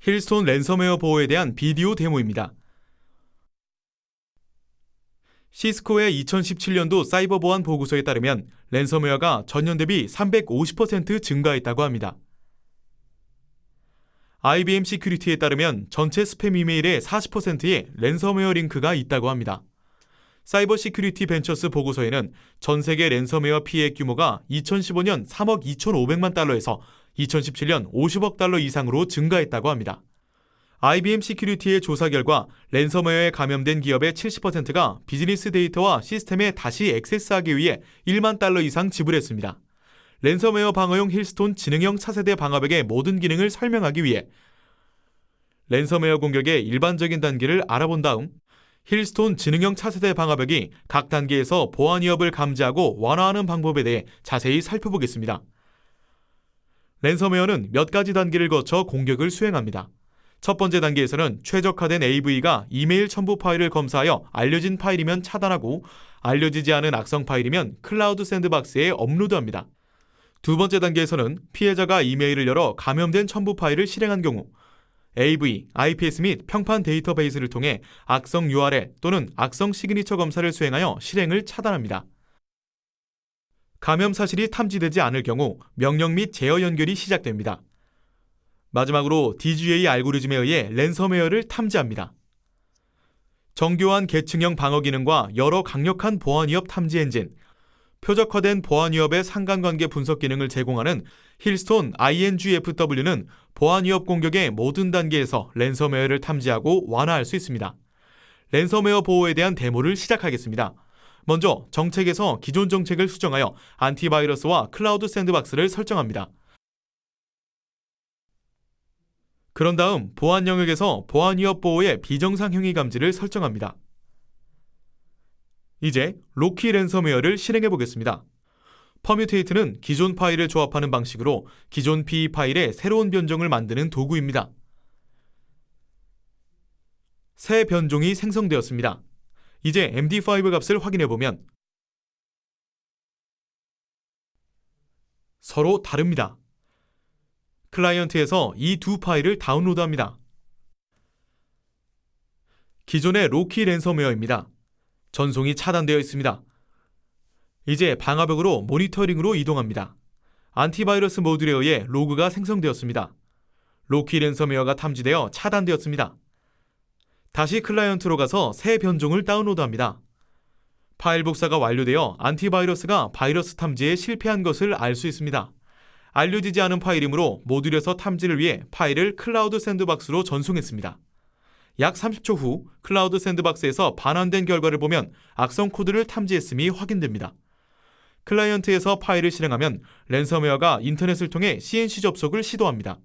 힐스톤 랜섬웨어 보호에 대한 비디오 데모입니다. 시스코의 2017년도 사이버 보안 보고서에 따르면 랜섬웨어가 전년 대비 350% 증가했다고 합니다. IBM 시큐리티에 따르면 전체 스팸 이메일의 40%에 랜섬웨어 링크가 있다고 합니다. 사이버 시큐리티 벤처스 보고서에는 전 세계 랜섬웨어 피해 규모가 2015년 3억 2,500만 달러에서 2017년 50억 달러 이상으로 증가했다고 합니다. IBM 시큐리티의 조사 결과 랜섬웨어에 감염된 기업의 70%가 비즈니스 데이터와 시스템에 다시 액세스하기 위해 1만 달러 이상 지불했습니다. 랜섬웨어 방어용 힐스톤 지능형 차세대 방화벽의 모든 기능을 설명하기 위해 랜섬웨어 공격의 일반적인 단계를 알아본 다음 힐스톤 지능형 차세대 방화벽이 각 단계에서 보안 위협을 감지하고 완화하는 방법에 대해 자세히 살펴보겠습니다. 랜섬웨어는 몇 가지 단계를 거쳐 공격을 수행합니다. 첫 번째 단계에서는 최적화된 AV가 이메일 첨부 파일을 검사하여 알려진 파일이면 차단하고 알려지지 않은 악성 파일이면 클라우드 샌드박스에 업로드합니다. 두 번째 단계에서는 피해자가 이메일을 열어 감염된 첨부 파일을 실행한 경우 AV, IPS 및 평판 데이터베이스를 통해 악성 URL 또는 악성 시그니처 검사를 수행하여 실행을 차단합니다. 감염 사실이 탐지되지 않을 경우 명령 및 제어 연결이 시작됩니다. 마지막으로 DGA 알고리즘에 의해 랜섬웨어를 탐지합니다. 정교한 계층형 방어 기능과 여러 강력한 보안 위협 탐지 엔진, 표적화된 보안 위협의 상관관계 분석 기능을 제공하는 힐스톤 INGFW는 보안 위협 공격의 모든 단계에서 랜섬웨어를 탐지하고 완화할 수 있습니다. 랜섬웨어 보호에 대한 데모를 시작하겠습니다. 먼저 정책에서 기존 정책을 수정하여 안티바이러스와 클라우드 샌드박스를 설정합니다. 그런 다음 보안 영역에서 보안 위협 보호의 비정상 행위 감지를 설정합니다. 이제 로키 랜섬웨어를 실행해 보겠습니다. 퍼뮤테이트는 기존 파일을 조합하는 방식으로 기존 PE 파일에 새로운 변종을 만드는 도구입니다. 새 변종이 생성되었습니다. 이제 MD5 값을 확인해 보면 서로 다릅니다. 클라이언트에서 이 두 파일을 다운로드합니다. 기존의 로키 랜섬웨어입니다. 전송이 차단되어 있습니다. 이제 방화벽으로 모니터링으로 이동합니다. 안티바이러스 모듈에 의해 로그가 생성되었습니다. 로키 랜섬웨어가 탐지되어 차단되었습니다. 다시 클라이언트로 가서 새 변종을 다운로드합니다. 파일 복사가 완료되어 안티바이러스가 바이러스 탐지에 실패한 것을 알 수 있습니다. 알려지지 않은 파일이므로 모듈에서 탐지를 위해 파일을 클라우드 샌드박스로 전송했습니다. 약 30초 후 클라우드 샌드박스에서 반환된 결과를 보면 악성 코드를 탐지했음이 확인됩니다. 클라이언트에서 파일을 실행하면 랜섬웨어가 인터넷을 통해 CNC 접속을 시도합니다.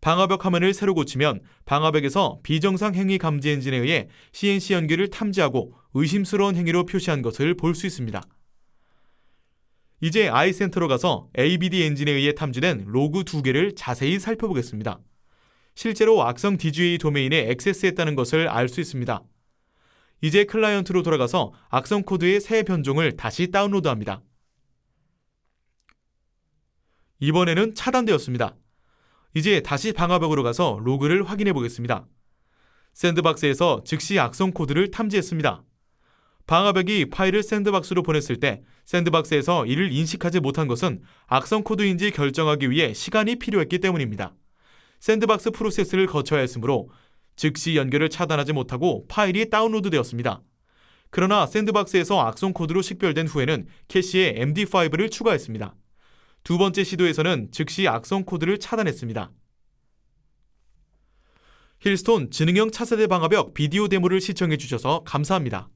방화벽 화면을 새로 고치면 방화벽에서 비정상 행위 감지 엔진에 의해 CNC 연기를 탐지하고 의심스러운 행위로 표시한 것을 볼 수 있습니다. 이제 아이 센터로 가서 ABD 엔진에 의해 탐지된 로그 두 개를 자세히 살펴보겠습니다. 실제로 악성 DGA 도메인에 액세스했다는 것을 알 수 있습니다. 이제 클라이언트로 돌아가서 악성 코드의 새 변종을 다시 다운로드합니다. 이번에는 차단되었습니다. 이제 다시 방화벽으로 가서 로그를 확인해 보겠습니다. 샌드박스에서 즉시 악성 코드를 탐지했습니다. 방화벽이 파일을 샌드박스로 보냈을 때 샌드박스에서 이를 인식하지 못한 것은 악성 코드인지 결정하기 위해 시간이 필요했기 때문입니다. 샌드박스 프로세스를 거쳐야 했으므로 즉시 연결을 차단하지 못하고 파일이 다운로드 되었습니다. 그러나 샌드박스에서 악성 코드로 식별된 후에는 캐시에 MD5를 추가했습니다. 두 번째 시도에서는 즉시 악성 코드를 차단했습니다. 힐스톤 지능형 차세대 방화벽 비디오 데모를 시청해 주셔서 감사합니다.